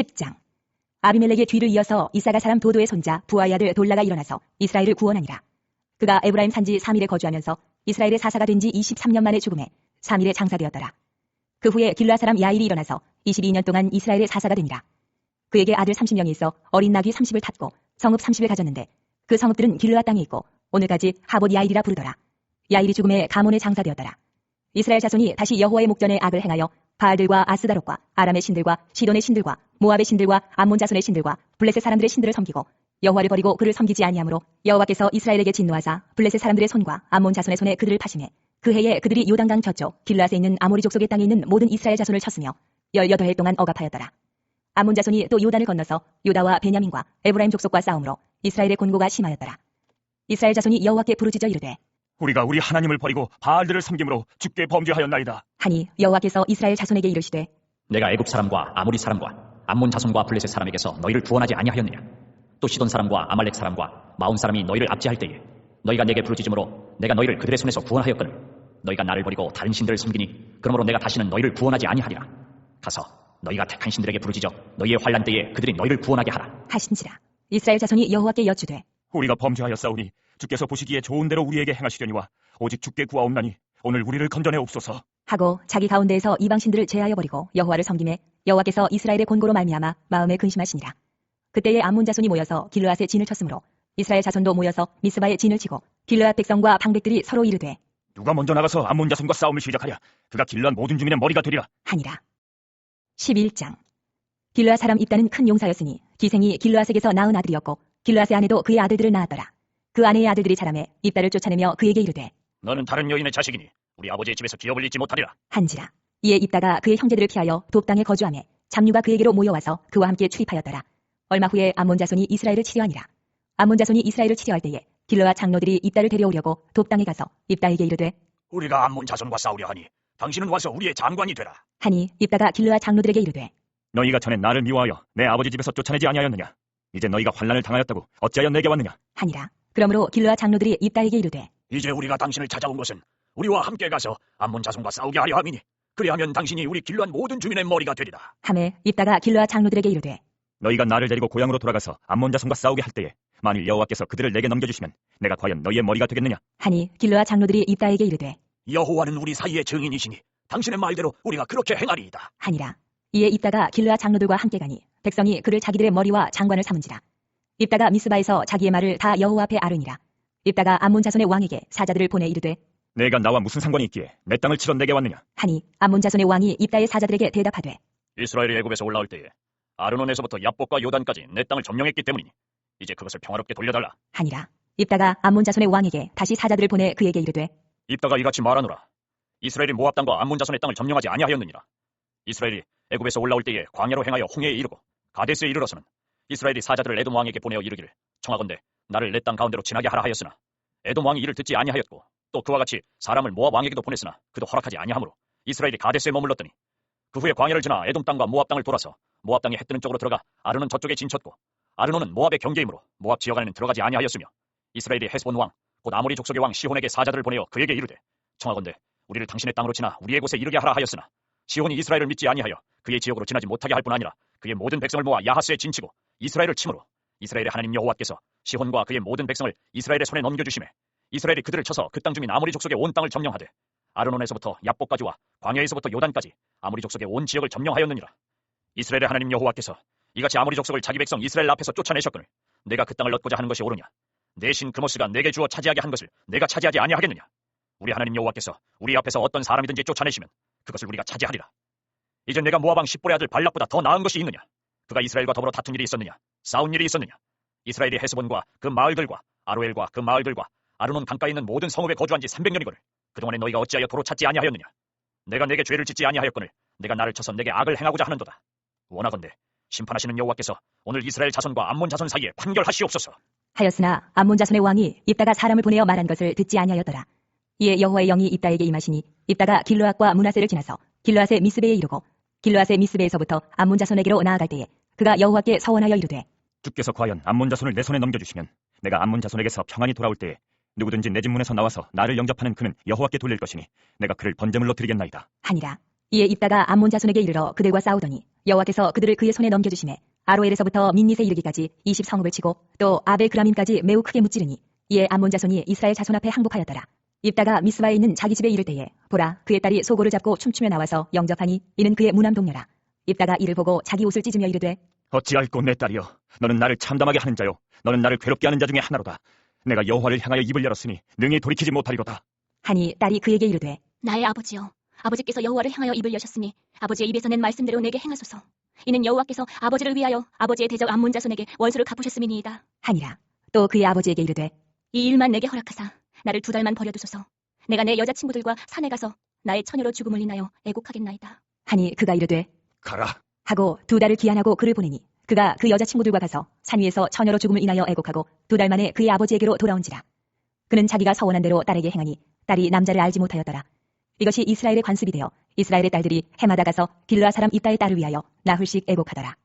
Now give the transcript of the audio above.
10장 아비멜렉의 뒤를 이어서 이사가 사람 도도의 손자 부하의 아들 돌라가 일어나서 이스라엘을 구원하니라. 그가 에브라임 산지 3일에 거주하면서 이스라엘의 사사가 된 지 23년 만에 죽음에 3일에 장사되었더라. 그 후에 길라 사람 야일이 일어나서 22년 동안 이스라엘의 사사가 되니라. 그에게 아들 30명이 있어 어린 나귀 30을 탔고 성읍 30을 가졌는데 그 성읍들은 길르아 땅에 있고 오늘까지 하봇 야일이라 부르더라. 야일이 죽음에 가몬에 장사되었더라. 이스라엘 자손이 다시 여호와의 목전에 악을 행하여 바알들과 아스다롯과 아람의 신들과 시돈의 신들과 모압의 신들과 암몬 자손의 신들과 블레셋 사람들의 신들을 섬기고 여호와를 버리고 그를 섬기지 아니하므로 여호와께서 이스라엘에게 진노하사 블레셋 사람들의 손과 암몬 자손의 손에 그들을 파심해 그 해에 그들이 요단강 저쪽 길라스에 있는 아모리 족속의 땅에 있는 모든 이스라엘 자손을 쳤으며 18해 동안 억압하였더라. 암몬 자손이 또 요단을 건너서 유다와 베냐민과 에브라임 족속과 싸움으로 이스라엘의 곤고가 심하였더라. 이스라엘 자손이 여호와께 부르짖어 이르되 우리가 우리 하나님을 버리고 바알들을 섬김으로 죽게 범죄하였나이다. 하니 여호와께서 이스라엘 자손에게 이르시되 내가 애굽 사람과 아모리 사람과 암몬 자손과 블레셋 사람에게서 너희를 구원하지 아니하였느냐? 또 시돈 사람과 아말렉 사람과 마온 사람이 너희를 압제할 때에 너희가 내게 부르짖음으로 내가 너희를 그들의 손에서 구원하였거늘 너희가 나를 버리고 다른 신들을 섬기니 그러므로 내가 다시는 너희를 구원하지 아니하리라. 가서 너희가 택한 신들에게 부르짖어 너희의 환란 때에 그들이 너희를 구원하게 하라. 하신지라. 이스라엘 자손이 여호와께 여쭈되 우리가 범죄하였사오니 주께서 보시기에 좋은 대로 우리에게 행하시려니와 오직 주께 구하옵나니 오늘 우리를 건져내옵소서. 하고 자기 가운데에서 이방 신들을 제하여 버리고 여호와를 섬김에 여호와께서 이스라엘의 곤고로 말미암아 마음에 근심하시니라. 그때에 암몬 자손이 모여서 길르앗에 진을 쳤으므로 이스라엘 자손도 모여서 미스바에 진을 치고 길르앗 백성과 방백들이 서로 이르되 누가 먼저 나가서 암몬 자손과 싸움을 시작하랴. 그가 길란 모든 주민의 머리가 되리라. 하니라. 11장 길르앗 사람 입다는 큰 용사였으니 기생이 길르앗에게서 낳은 아들이었고 길르앗의 아내도 그의 아들들을 낳았더라. 그 아내의 아들들이 자라매 입다를 쫓아내며 그에게 이르되 너는 다른 여인의 자식이니 우리 아버지의 집에서 기업을 잊지 못하리라 한지라. 이에 입다가 그의 형제들을 피하여 돕당에 거주하며 잡류가 그에게로 모여와서 그와 함께 출입하였더라. 얼마 후에 암몬 자손이 이스라엘을 치려하니라. 암몬 자손이 이스라엘을 치려할 때에 길러와 장로들이 입다를 데려오려고 돕당에 가서 입다에게 이르되 우리가 암몬 자손과 싸우려 하니 당신은 와서 우리의 장관이 되라 하니 입다가 길러와 장로들에게 이르되 너희가 전에 나를 미워하여 내 아버지 집에서 쫓아내지 아니하였느냐. 이제 너희가 환란을 당하였다고 어찌하여 내게 왔느냐. 하니라. 그러므로 길러와 장로들이 입다에게 이르되 이제 우리가 당신을 찾아온 것은 우리와 함께 가서 암몬 자손과 싸우게 하려 함이니 그리하면 당신이 우리 길러한 모든 주민의 머리가 되리라 함에 입다가 길러와 장로들에게 이르되 너희가 나를 데리고 고향으로 돌아가서 암몬 자손과 싸우게 할 때에 만일 여호와께서 그들을 내게 넘겨주시면 내가 과연 너희의 머리가 되겠느냐. 하니 길러와 장로들이 입다에게 이르되 여호와는 우리 사이의 증인이시니 당신의 말대로 우리가 그렇게 행하리이다 하니라. 이에 입다가 길르와 장로들과 함께 가니 백성이 그를 자기들의 머리와 장관을 삼은지라. 입다가 미스바에서 자기의 말을 다 여호와 앞에 아르니라. 입다가 암몬 자손의 왕에게 사자들을 보내 이르되 내가 나와 무슨 상관이 있기에 내 땅을 치러 내게 왔느냐. 하니 암몬 자손의 왕이 입다의 사자들에게 대답하되 이스라엘이 애굽에서 올라올 때에 아르논에서부터 야복과 요단까지 내 땅을 점령했기 때문이니 이제 그것을 평화롭게 돌려달라 하니라. 입다가 암몬 자손의 왕에게 다시 사자들을 보내 그에게 이르되 입다가 이같이 말하노라 이스라엘이 모압 땅과 암몬 자손의 땅을 점령하지 아니하였느니라 이스라엘이 애굽에서 올라올 때에 광야로 행하여 홍해에 이르고 가데스에 이르러서는 이스라엘이 사자들을 에돔 왕에게 보내어 이르기를 청하건대 나를 내 땅 가운데로 지나게 하라 하였으나 에돔 왕이 이를 듣지 아니하였고 또 그와 같이 사람을 모압 왕에게도 보냈으나 그도 허락하지 아니하므로 이스라엘이 가데스에 머물렀더니 그 후에 광야를 지나 에돔 땅과 모압 땅을 돌아서 모압 땅에 해 뜨는 쪽으로 들어가 아르논 저쪽에 진쳤고 아르논은 모압의 경계이므로 모압 지역 안에는 들어가지 아니하였으며 이스라엘이 헤스본 왕 곧 아모리 족속의 왕 시혼에게 사자들을 보내어 그에게 이르되 청하건대 우리를 당신의 땅으로 지나 우리의 곳에 이르게 하라 하였으나 시혼이 이스라엘을 믿지 아니하여 그의 지역으로 지나지 못하게 할 뿐 아니라 그의 모든 백성을 모아 야하스에 진치고 이스라엘을 침으로 이스라엘의 하나님 여호와께서 시혼과 그의 모든 백성을 이스라엘의 손에 넘겨주심에 이스라엘이 그들을 쳐서 그 땅 주민 아모리 족속의 온 땅을 점령하되 아르논에서부터 야복까지와 광야에서부터 요단까지 아모리 족속의 온 지역을 점령하였느니라. 이스라엘의 하나님 여호와께서 이같이 아모리 족속을 자기 백성 이스라엘 앞에서 쫓아내셨거늘 내가 그 땅을 얻고자 하는 것이 옳으냐? 내신 그모스가 내게 주어 차지하게 한 것을 내가 차지하지 아니하겠느냐? 우리 하나님 여호와께서 우리 앞에서 어떤 사람이든지 쫓아내시면 그것을 우리가 차지하리라 이제 내가 모아방 십볼의 아들 발락보다 더 나은 것이 있느냐? 그가 이스라엘과 더불어 다툰 일이 있었느냐? 싸운 일이 있었느냐? 이스라엘이 헤스본과 그 마을들과 아로엘과 그 마을들과 아르논 강가에 있는 모든 성읍에 거주한 지 300년이거늘 그동안에 너희가 어찌하여 도로 찾지 아니하였느냐? 내가 내게 죄를 짓지 아니하였거늘 내가 나를 쳐서 내게 악을 행하고자 하는도다. 원하건대 심판하시는 여호와께서 오늘 이스라엘 자손과 암몬 자손 사이에 판결하시옵소서. 하였으나 암몬 자손의 왕이 입다가 사람을 보내어 말한 것을 듣지 아니하였더라. 이에 여호와의 영이 입다에게 임하시니 입다가 길르앗과 문하세를 지나서 길르앗의 미스베에 이르고 길르앗의 미스베에서부터 암몬 자손에게로 나아갈 때에 그가 여호와께 서원하여 이르되 주께서 과연 암몬 자손을 내 손에 넘겨주시면 내가 암몬 자손에게서 평안히 돌아올 때에 누구든지 내 집 문에서 나와서 나를 영접하는 그는 여호와께 돌릴 것이니 내가 그를 번제물로 드리겠나이다. 하니라. 이에 입다가 암몬 자손에게 이르러 그들과 싸우더니 여호와께서 그들을 그의 손에 넘겨주심에 아로엘에서부터 민닛에 이르기까지 20성읍을 치고 또 아벨 그라밈까지 매우 크게 무찌르니 이에 암몬 자손이 이스라엘 자손 앞에 항복하였더라. 입다가 미스바에 있는 자기 집에 이를 때에 보라 그의 딸이 소고를 잡고 춤추며 나와서 영접하니 이는 그의 무남 동료라. 입다가 이를 보고 자기 옷을 찢으며 이르되 어찌할꼬 내 딸이여 너는 나를 참담하게 하는 자요 너는 나를 괴롭게 하는 자 중에 하나로다 내가 여호와를 향하여 입을 열었으니 능히 돌이키지 못하리로다 하니 딸이 그에게 이르되 나의 아버지여, 아버지께서 여호와를 향하여 입을 여셨으니 아버지의 입에서 낸 말씀대로 내게 행하소서. 이는 여호와께서 아버지를 위하여 아버지의 대적 암몬 자손에게 원수를 갚으셨음이니이다. 하니라. 또 그의 아버지에게 이르되 이 일만 내게 허락하사 나를 두 달만 버려두소서. 내가 내 여자친구들과 산에 가서 나의 처녀로 죽음을 인하여 애곡하겠나이다. 하니 그가 이르되 가라 하고 두 달을 기한하고 그를 보내니 그가 그 여자친구들과 가서 산 위에서 처녀로 죽음을 인하여 애곡하고 두 달 만에 그의 아버지에게로 돌아온지라. 그는 자기가 서원한 대로 딸에게 행하니 딸이 남자를 알지 못하였더라. 이것이 이스라엘의 관습이 되어 이스라엘의 딸들이 해마다 가서 길라 사람 입다의 딸을 위하여 나흘씩 애곡하더라.